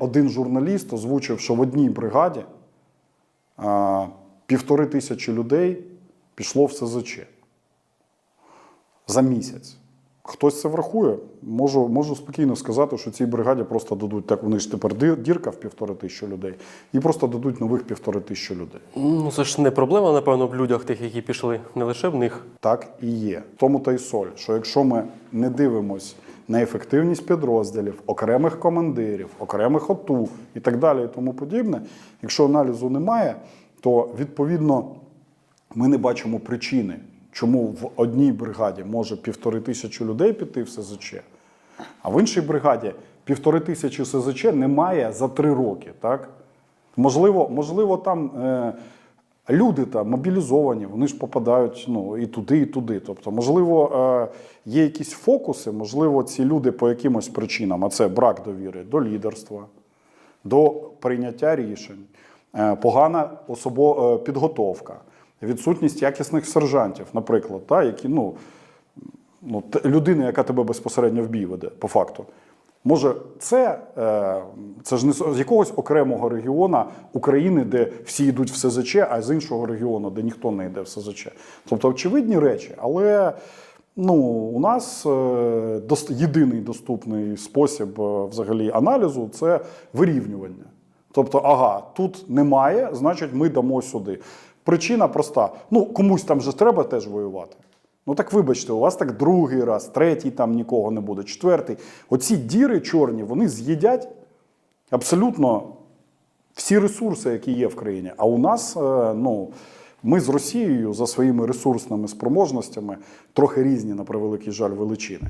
Один журналіст озвучив, що в одній бригаді а, півтори тисячі людей пішло в СЗЧ за місяць. Хтось це врахує, можу, можу спокійно сказати, що цій бригаді просто дадуть так. Вони ж тепер дірка в півтори тисячі людей, і просто дадуть нових півтори тисячі людей. Ну це ж не проблема, напевно, в людях тих, які пішли, не лише в них. Так і є. Тому та й соль, що якщо ми не дивимось на ефективність підрозділів, окремих командирів, окремих ОТУ і так далі, і тому подібне, якщо аналізу немає, то відповідно ми не бачимо причини, чому в одній бригаді може півтори тисячі людей піти в СЗЧ, а в іншій бригаді півтори тисячі СЗЧ немає за три роки. Так? Можливо, можливо, там е, люди там мобілізовані, вони ж попадають ну, і туди, і туди. Тобто, можливо, е, є якісь фокуси, можливо, ці люди по якимось причинам, а це брак довіри до лідерства, до прийняття рішень, е, погана особо, е, підготовка, відсутність якісних сержантів, наприклад, та, які, ну, ну, людина, яка тебе безпосередньо в бій веде, по факту. Може, це, е, це ж не з з якогось окремого регіону України, де всі йдуть в СЗЧ, а з іншого регіону, де ніхто не йде в СЗЧ. Тобто очевидні речі, але ну, у нас е, єдиний доступний спосіб е, взагалі аналізу це вирівнювання. Тобто, ага, тут немає, значить, ми дамо сюди. Причина проста: ну комусь там же треба теж воювати. Ну так вибачте, у вас так другий раз, третій там нікого не буде, четвертий. Оці діри чорні, вони з'їдять абсолютно всі ресурси, які є в країні. А у нас, е, ну, ми з Росією за своїми ресурсними спроможностями трохи різні, на превеликий жаль, величини.